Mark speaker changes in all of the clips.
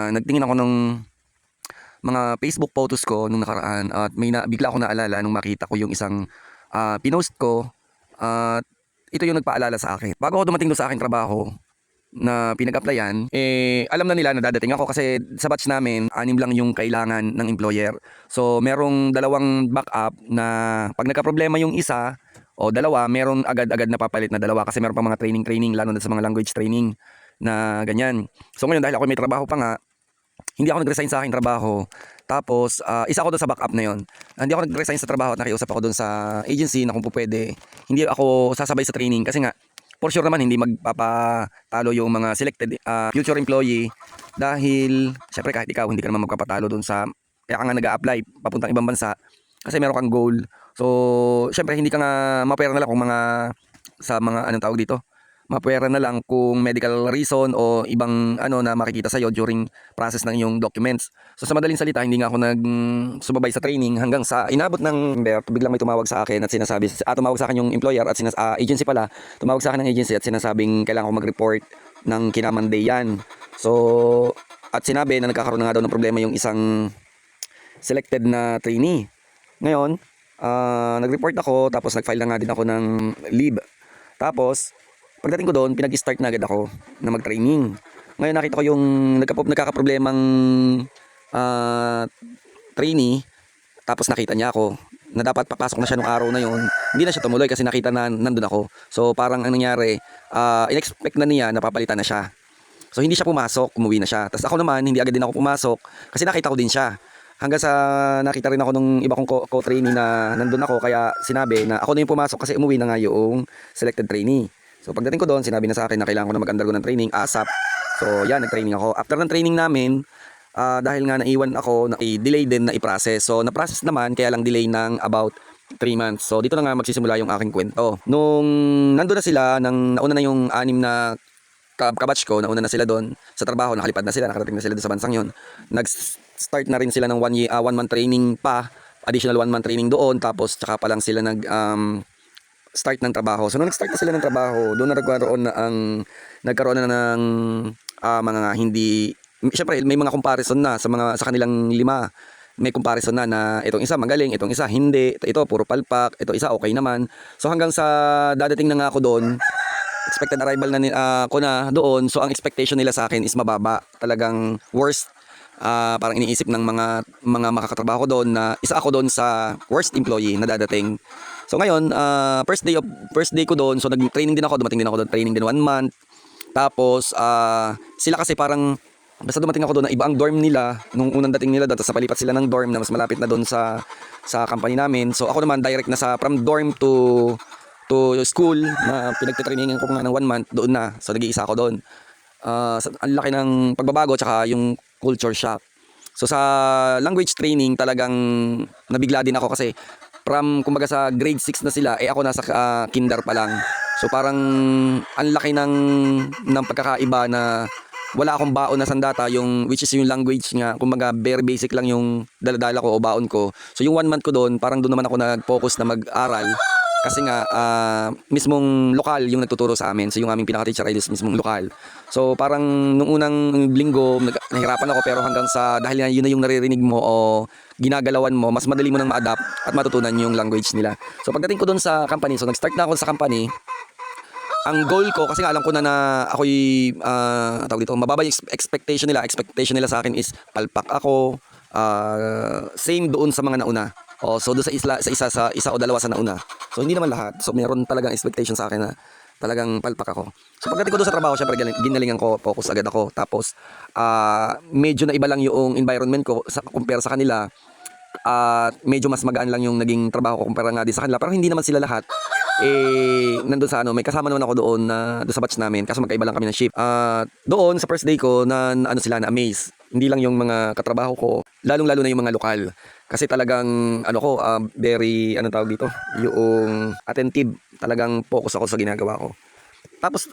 Speaker 1: Ah, nagtingin ako ng mga Facebook photos ko nung nakaraan at may na, bigla ako naalala nung makita ko yung isang ah, pinost ko at ito yung nagpaalala sa akin. Bago ako dumating doon sa aking trabaho na pinag-applyan, eh, alam na nila na dadating ako kasi sa batch namin, anim lang yung kailangan ng employer. So, merong dalawang backup na pag nagka-problema yung isa, o dalawa, meron agad-agad na papalit na dalawa kasi meron pa mga training-training, lalo na sa mga language training na ganyan. So ngayon dahil ako may trabaho pa nga, hindi ako nag-resign sa aking trabaho. Tapos, ah, isa ako doon sa backup na yon. Hindi ako nag-resign sa trabaho at nakiusap ako doon sa agency na kung pwede. Hindi ako sasabay sa training kasi nga, for sure naman hindi magpapatalo yung mga selected ah, future employee dahil, syempre kahit ikaw, hindi ka naman magpapatalo doon sa, kaya ka nga nag-a-apply papuntang ibang bansa kasi meron kang goal. So, syempre hindi ka nga mapera na lang kung mga, sa mga, anong tawag dito? Mapwera na lang kung medical reason o ibang ano na makikita sa'yo during process ng iyong documents. So sa madaling salita, hindi nga ako nag sumabay sa training hanggang sa inabot ng member, biglang may tumawag sa akin at sinasabi, ah, tumawag sa akin yung employer at sinas ah, agency pala, tumawag sa akin ng agency at sinasabing kailangan ko mag-report ng kinamanday yan. So, at sinabi na nagkakaroon na nga daw ng problema yung isang selected na trainee. Ngayon, ah, nag-report ako tapos nag-file na nga din ako ng leave. Tapos, Pagdating ko doon, pinag-start na agad ako na mag-training. Ngayon nakita ko yung nagka nagkakaproblemang ah, trainee, tapos nakita niya ako na dapat papasok na siya nung araw na yon hindi na siya tumuloy kasi nakita na nandun ako. So parang ang nangyari ah, in-expect na niya na papalitan na siya. So hindi siya pumasok umuwi na siya. Tapos ako naman hindi agad din ako pumasok kasi nakita ko din siya. Hanggang sa nakita rin ako nung iba kong co- co-trainee na nandun ako kaya sinabi na ako na yung pumasok kasi umuwi na nga yung selected trainee So pagdating ko doon, sinabi na sa akin na kailangan ko na mag-undergo ng training ASAP. So yan, nag-training ako. After ng training namin, ah, dahil nga naiwan ako, na delay din na i-process. So na-process naman, kaya lang delay ng about 3 months. So dito na nga magsisimula yung aking kwento. Nung nandun na sila, nang nauna na yung anim na ka- kabatch ko, nauna na sila doon sa trabaho, nakalipad na sila, nakarating na sila doon sa bansang yon. Nag-start na rin sila ng one, year, ah, one month training pa, additional one month training doon, tapos tsaka pa lang sila nag um, start ng trabaho. So nung nag-start na sila ng trabaho, doon na nagkaroon na ang nagkaroon na ng ah, mga hindi Siyempre, may mga comparison na sa mga sa kanilang lima. May comparison na na itong isa magaling, itong isa hindi, ito, puro palpak, ito isa okay naman. So hanggang sa dadating na nga ako doon, expected arrival na ah, ko na doon. So ang expectation nila sa akin is mababa. Talagang worst ah, parang iniisip ng mga mga makakatrabaho doon na isa ako doon sa worst employee na dadating. So ngayon, ah, first day of first day ko doon, so nag-training din ako, dumating din ako doon, training din one month. Tapos ah, sila kasi parang basta dumating ako doon iba ang dorm nila nung unang dating nila tapos palipat sila ng dorm na mas malapit na doon sa sa company namin. So ako naman direct na sa from dorm to to school na pinagtitrainingan ko nga ng one month doon na. So nag-iisa ako doon. Sa- ang laki ng pagbabago tsaka yung culture shock. So sa language training talagang nabigla din ako kasi from kumbaga sa grade 6 na sila eh ako nasa ah, kinder pa lang. So parang ang laki ng ng pagkakaiba na wala akong baon na sandata yung which is yung language nga kumbaga very basic lang yung daladala ko o baon ko. So yung one month ko doon parang doon naman ako nag-focus na mag-aral kasi nga ah, mismong lokal yung nagtuturo sa amin. So yung aming pinaka-teacher ay is mismong lokal. So parang nung unang linggo nahirapan ako pero hanggang sa dahil nga yun na yung naririnig mo o ginagalawan mo, mas madali mo nang ma-adapt at matutunan yung language nila. So pagdating ko doon sa company, so nag-start na ako sa company, ang goal ko kasi nga alam ko na na ako'y ah, tawag dito, mababa yung ex- expectation nila. Expectation nila sa akin is palpak ako. ah, same doon sa mga nauna. O, so doon sa isla, sa isa sa isa o dalawa sa nauna. So hindi naman lahat. So meron talagang expectation sa akin na talagang palpak ako. So pagdating ko doon sa trabaho, syempre ginalingan ko, focus agad ako. Tapos ah, medyo na iba lang yung environment ko sa compare sa kanila. At medyo mas magaan lang yung naging trabaho ko kumpara nga din sa kanila. Pero hindi naman sila lahat eh nandun sa ano, may kasama naman ako doon na doon sa batch namin kasi magkaiba lang kami ng shift. Ah, doon sa first day ko na, na ano sila na amaze. Hindi lang yung mga katrabaho ko, lalong-lalo na yung mga lokal. Kasi talagang ano ko, ah, very ano tawag dito, yung attentive, talagang focus ako sa ginagawa ko. Tapos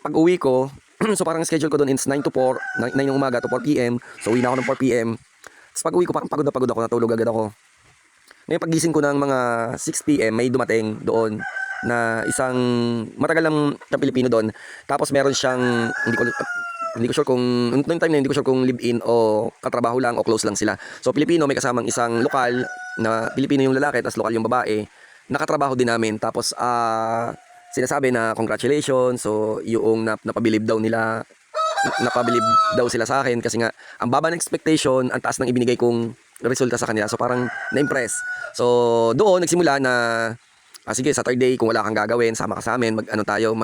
Speaker 1: pag uwi ko, so parang schedule ko doon is 9 to 4, 9 ng umaga to 4 p.m. So uwi na ako ng 4 p.m. Tapos pag uwi ko, parang pagod na pagod ako, natulog agad ako. Ngayon pagising ko ng mga 6 p.m. may dumating doon na isang matagal lang na Pilipino doon. Tapos meron siyang hindi ko Hindi ko sure kung, noong time na hindi ko sure kung live-in o katrabaho lang o close lang sila. So, Pilipino, may kasamang isang lokal na Pilipino yung lalaki, tapos lokal yung babae. Nakatrabaho din namin. Tapos, ah, sinasabi na congratulations. So, yung nap napabilib daw nila, napabilib daw sila sa akin kasi nga, ang baba ng expectation, ang taas ng ibinigay kong resulta sa kanila. So, parang na-impress. So, doon, nagsimula na, ah, sige, Saturday, kung wala kang gagawin, sama ka sa amin, mag, ano tayo,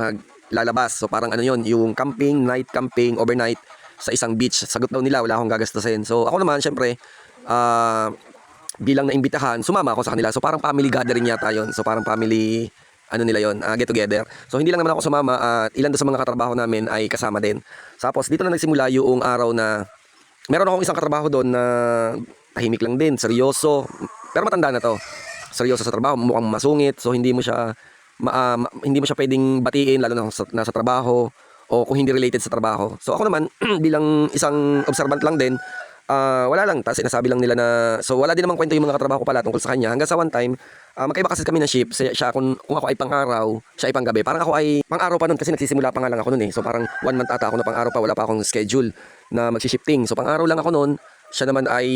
Speaker 1: maglalabas. So, parang ano yon yung camping, night camping, overnight, sa isang beach. Sagot daw nila, wala akong gagastusin. So, ako naman, syempre, ah, bilang naimbitahan, sumama ako sa kanila. So, parang family gathering yata yon So, parang family, ano nila yon get together. So, hindi lang naman ako sumama at ilan doon sa mga katrabaho namin ay kasama din. Tapos, dito na nagsimula yung araw na, meron akong isang katrabaho doon na tahimik lang din, seryoso. Pero matanda na to. Seryoso sa trabaho, mukhang masungit. So, hindi mo siya, ma, ma- hindi mo siya pwedeng batiin, lalo na sa, nasa trabaho o kung hindi related sa trabaho. So, ako naman, bilang isang observant lang din, Ah, wala lang, tapos sinasabi lang nila na, so wala din namang kwento yung mga katrabaho ko pala tungkol sa kanya. Hanggang sa one time, ah, magkaiba kasi kami ng shift. Siya, siya kung, kung ako ay pang-araw, siya ay pang-gabi. Parang ako ay pang-araw pa nun kasi nagsisimula pa nga lang ako nun eh. So parang one month ata ako na pang-araw pa, wala pa akong schedule na magsi-shifting. So pang-araw lang ako nun, siya naman ay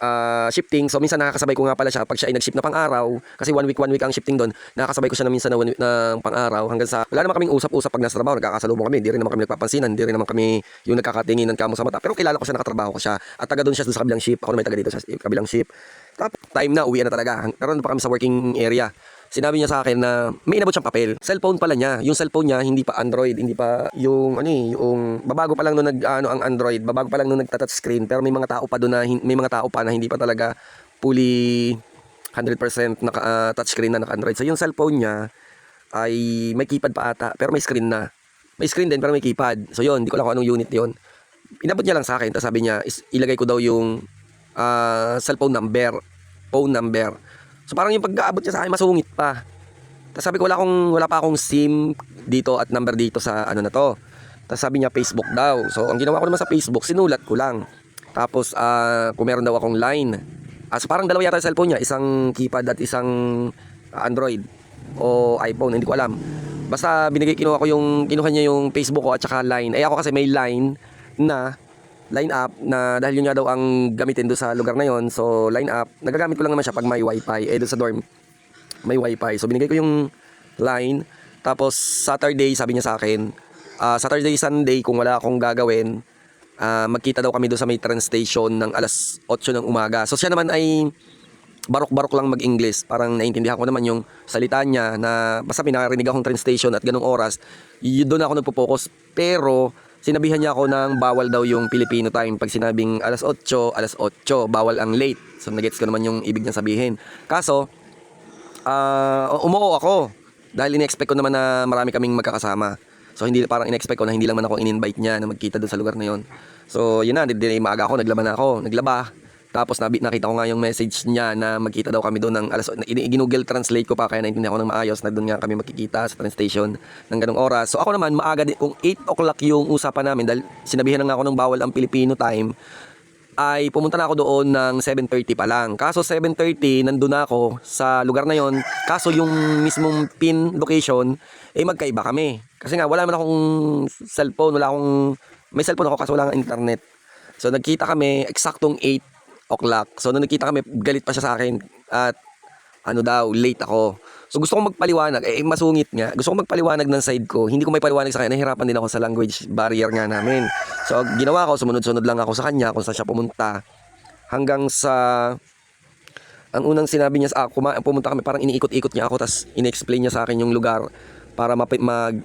Speaker 1: ah, shifting. So minsan nakakasabay ko nga pala siya pag siya ay nag-shift na pang-araw. Kasi one week, one week ang shifting doon. Nakakasabay ko siya na minsan na, one week, na pang-araw. Hanggang sa, wala naman kaming usap-usap pag nasa trabaho. Nagkakasalubong kami. Hindi rin naman kami nagpapansinan. Hindi rin naman kami yung nagkakatinginan kamo sa mata. Pero kilala ko siya, nakatrabaho ko siya. At taga doon siya sa kabilang ship. Ako naman taga dito sa kabilang ship. Tapos time na, uwi na talaga. Pero pa kami sa working area. Sinabi niya sa akin na may inabot siyang papel. Cellphone pala niya. Yung cellphone niya hindi pa Android, hindi pa yung ano eh, yung babago pa lang nung nag ano ang Android, babago pa lang nung nagta-touch screen pero may mga tao pa doon na may mga tao pa na hindi pa talaga fully 100% naka ah, touchscreen na naka-Android. So yung cellphone niya ay may keypad pa ata pero may screen na. May screen din pero may keypad. So yun, hindi ko lang kung anong unit yun. Inabot niya lang sa akin, tapos sabi niya, is, ilagay ko daw yung ah, cellphone number, phone number. So parang yung pag-aabot niya sa akin, masungit pa. Tapos sabi ko, wala, akong, wala pa akong SIM dito at number dito sa ano na to. Tapos sabi niya, Facebook daw. So ang ginawa ko naman sa Facebook, sinulat ko lang. Tapos ah, kung meron daw akong line. Ah, so parang dalawa yata yung cellphone niya, isang keypad at isang ah, Android o iPhone, hindi ko alam. Basta binigay kinuha ko yung kinuha niya yung Facebook ko at saka line. Eh ako kasi may line na line up na dahil yun nga daw ang gamitin doon sa lugar na yon. So line up, nagagamit ko lang naman siya pag may wifi. Eh doon sa dorm may wifi. So binigay ko yung line. Tapos Saturday sabi niya sa akin, ah, Saturday Sunday kung wala akong gagawin, ah, magkita daw kami doon sa may train station ng alas 8 ng umaga. So siya naman ay barok-barok lang mag-English. Parang naintindihan ko naman yung salita niya na basta pinakarinig akong train station at ganong oras, yun doon ako nagpo-focus. Pero sinabihan niya ako ng bawal daw yung Filipino time. Pag sinabing alas 8, alas 8, bawal ang late. So nagets ko naman yung ibig niya sabihin. Kaso, ah umuo ako. Dahil in-expect ko naman na marami kaming magkakasama. So hindi parang in-expect ko na hindi lang man ako in-invite niya na magkita doon sa lugar na yon. So yun na, di, di maaga ako, naglaba na ako, naglaba. Tapos nabi, nakita ko nga yung message niya na magkita daw kami doon ng alas in- ginugel translate ko pa kaya naintindihan ko ng maayos na doon nga kami magkikita sa train station ng ganong oras. So ako naman maaga din kung 8 o'clock yung usapan namin dahil sinabihan na nga ako ng bawal ang Filipino time ay pumunta na ako doon ng 7.30 pa lang. Kaso 7.30, nandun na ako sa lugar na yon. Kaso yung mismong pin location, eh magkaiba kami. Kasi nga, wala naman akong cellphone, wala akong... May cellphone ako kaso wala nga internet. So nagkita kami, eksaktong 8 o'clock. So nung nagkita kami, galit pa siya sa akin. At ano daw, late ako. So gusto kong magpaliwanag, eh masungit nga. Gusto kong magpaliwanag ng side ko. Hindi ko may paliwanag sa kanya. Nahihirapan din ako sa language barrier nga namin. So ginawa ko, sumunod-sunod lang ako sa kanya kung saan siya pumunta. Hanggang sa ang unang sinabi niya sa ako, ma- pumunta kami, parang iniikot-ikot niya ako, tapos in-explain niya sa akin yung lugar para mag,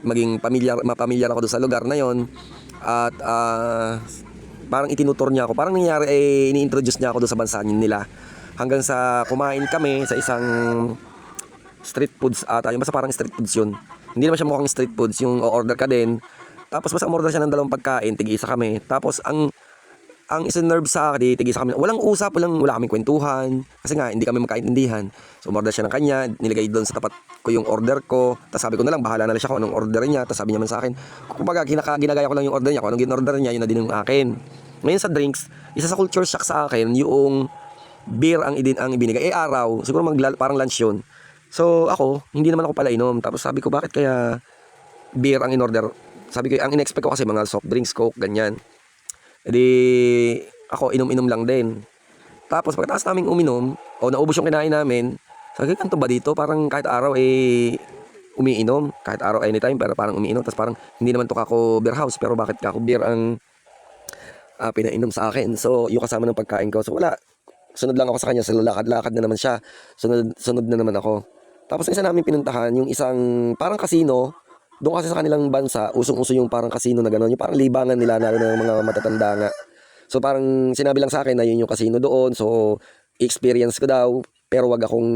Speaker 1: maging pamilyar, mapamilyar ako doon sa lugar na yon At ah, parang itinutur niya ako. Parang nangyari, eh, ini-introduce niya ako doon sa bansa nila. Hanggang sa kumain kami sa isang street foods ata. Yung basta parang street foods yun. Hindi naman siya mukhang street foods. Yung order ka din. Tapos basta umorder siya ng dalawang pagkain. Tig-isa kami. Tapos ang ang isa nerve sa akin, tigisa kami. Walang usap, walang, wala kaming kwentuhan. Kasi nga, hindi kami magkaintindihan. So, umorder siya ng kanya. Nilagay doon sa tapat ko yung order ko. Tapos sabi ko na lang, bahala na lang siya kung anong order niya. Tapos sabi niya man sa akin, kumbaga, kinaka, ko lang yung order niya. Kung anong ginorder niya, yun na din yung akin. Ngayon sa drinks, isa sa culture shock sa akin, yung beer ang, idin, ang ibinigay. Eh, araw. Siguro mag, parang lunch yun. So, ako, hindi naman ako pala inom. Tapos sabi ko, bakit kaya beer ang in-order?
Speaker 2: sabi ko, ang in-expect ko kasi mga soft drinks, coke, ganyan. E di, ako inom-inom lang din. Tapos pagkatapos namin uminom, o naubos yung kinain namin, sabi ko, ganito ba dito? Parang kahit araw eh, umiinom. Kahit araw anytime, pero parang umiinom. Tapos parang, hindi naman to kako beer house, pero bakit kako beer ang ah, pinainom sa akin. So, yung kasama ng pagkain ko. So, wala. Sunod lang ako sa kanya. So, lakad-lakad na naman siya. Sunod, sunod na naman ako. Tapos, isa namin pinuntahan, yung isang parang casino. Doon kasi sa kanilang bansa, usong-uso yung parang casino na gano'n. Yung parang libangan nila, lalo ng mga matatanda nga. So, parang sinabi lang sa akin na yun yung casino doon. So, experience ko daw. Pero wag akong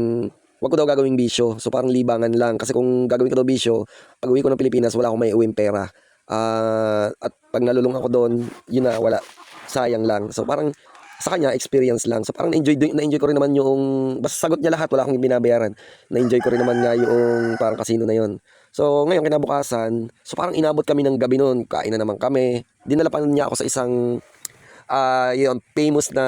Speaker 2: wag ko daw gagawing bisyo. So parang libangan lang kasi kung gagawin ko daw bisyo, pag uwi ko ng Pilipinas wala akong may uwing pera. Ah, at pag nalulung ako doon, yun na wala. Sayang lang. So parang sa kanya experience lang. So parang na-enjoy na-enjoy ko rin naman yung basta sagot niya lahat, wala akong binabayaran. Na-enjoy ko rin naman nga yung parang casino na yun. So ngayon kinabukasan, so parang inabot kami ng gabi noon, kain na naman kami. Dinala pa niya ako sa isang ah yun, famous na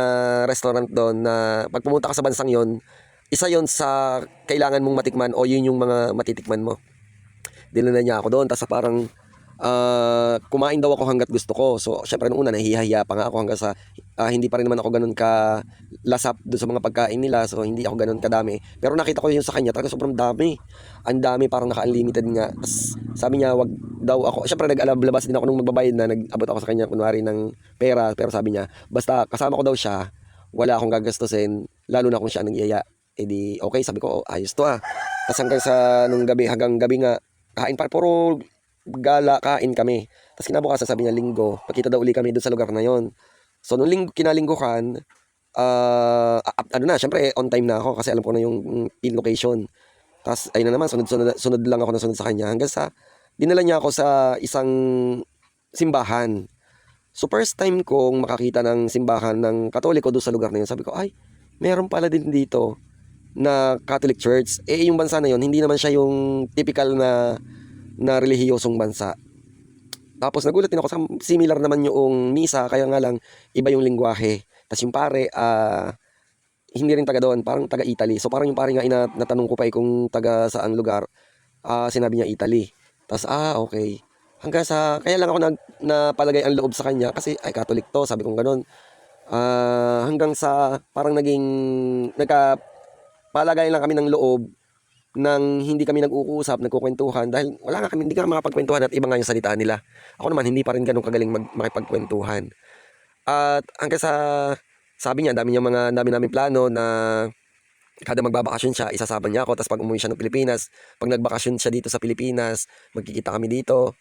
Speaker 2: restaurant doon na pag pumunta ka sa bansang yon isa yon sa kailangan mong matikman o yun yung mga matitikman mo. Dinala niya ako doon, tapos parang ah, kumain daw ako hanggat gusto ko. So, syempre nung una, nahihiya pa nga ako hanggang sa ah, hindi pa rin naman ako ganun ka lasap doon sa mga pagkain nila. So, hindi ako ganun kadami. Pero nakita ko yun sa kanya, talaga sobrang dami. Ang dami, parang naka-unlimited nga. Tapos, sabi niya, wag daw ako. Syempre, nag-alabas din ako nung magbabayad na, nag-abot ako sa kanya, kunwari ng pera. Pero sabi niya, basta kasama ko daw siya, wala akong gagastusin, lalo na kung siya nang iyaya. Eh di, okay, sabi ko, oh, ayos to ah. Tapos hanggang sa nung gabi, hanggang gabi nga, kain pa, puro gala, kain kami. Tapos kinabukasan sabi niya, linggo, pagkita daw uli kami doon sa lugar na yon. So nung linggo, kinalingguhan, ah, ah, ano na, syempre on time na ako kasi alam ko na yung mm, pin location. Tapos ayun na naman, sunod, sunod, sunod lang ako na sunod sa kanya. Hanggang sa, dinala niya ako sa isang simbahan. So first time kong makakita ng simbahan ng katoliko doon sa lugar na yun, sabi ko, ay, meron pala din dito na Catholic Church. Eh, yung bansa na yun, hindi naman siya yung typical na na relihiyosong bansa. Tapos nagulat din ako sa similar naman yung misa, kaya nga lang iba yung lingwahe. Tapos yung pare, ah hindi rin taga doon, parang taga Italy. So parang yung pare nga ina, natanong ko pa eh kung taga saang lugar, ah sinabi niya Italy. Tapos ah, okay. Hanggang sa, kaya lang ako nag, napalagay ang loob sa kanya kasi ay Catholic to, sabi kong ganun. Ah, hanggang sa parang naging, nagka, palagay lang kami ng loob nang hindi kami nag-uusap, nagkukwentuhan dahil wala nga kami, hindi nga makapagkwentuhan at iba nga yung salita nila. Ako naman, hindi pa rin ganun kagaling mag, makipagkwentuhan. At hanggang sa, sabi niya, dami niya mga, dami namin plano na kada magbabakasyon siya, isasama niya ako. Tapos pag umuwi siya ng Pilipinas, pag nagbakasyon siya dito sa Pilipinas, magkikita kami dito.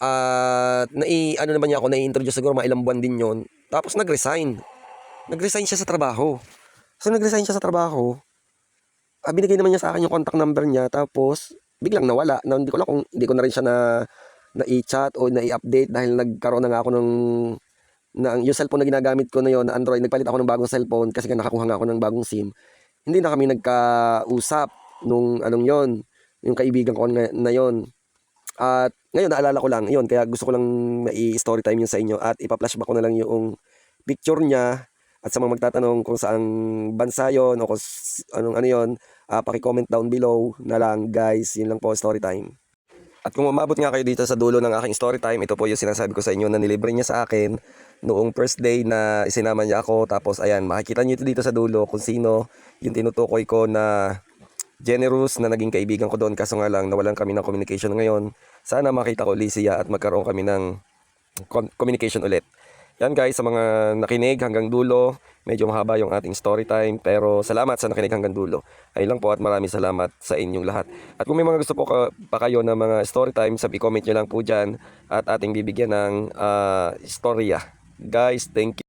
Speaker 2: At nai, ano naman niya ako, nai-introduce siguro mga ilang buwan din yon Tapos nag-resign. Nag-resign siya sa trabaho. So nag-resign siya sa trabaho, ah, binigay naman niya sa akin yung contact number niya tapos biglang nawala. Na hindi ko lang kung hindi ko na rin siya na na i-chat o na i-update dahil nagkaroon na nga ako ng na yung cellphone na ginagamit ko na yon na Android nagpalit ako ng bagong cellphone kasi nga nakakuha nga ako ng bagong SIM. Hindi na kami nagkausap nung anong yon yung kaibigan ko na, na yon at ngayon naalala ko lang yon kaya gusto ko lang mai-story time yun sa inyo at ipa-flashback ko na lang yung picture niya at sa mga magtatanong kung saang bansa yon o kung anong ano yon ah paki-comment down below na lang guys. Yun lang po story time. At kung umabot nga kayo dito sa dulo ng aking story time, ito po yung sinasabi ko sa inyo na nilibre niya sa akin noong first day na isinama niya ako. Tapos ayan, makikita niyo ito dito sa dulo kung sino yung tinutukoy ko na generous na naging kaibigan ko doon. Kaso nga lang, nawalan kami ng communication ngayon. Sana makita ko ulit siya at magkaroon kami ng communication ulit. Yan guys, sa mga nakinig hanggang dulo, medyo mahaba yung ating story time. Pero salamat sa nakinig hanggang dulo. Ayun lang po at maraming salamat sa inyong lahat. At kung may mga gusto po ka, pa kayo ng mga story time, sabi comment nyo lang po dyan at ating bibigyan ng ah, istorya. Guys, thank you.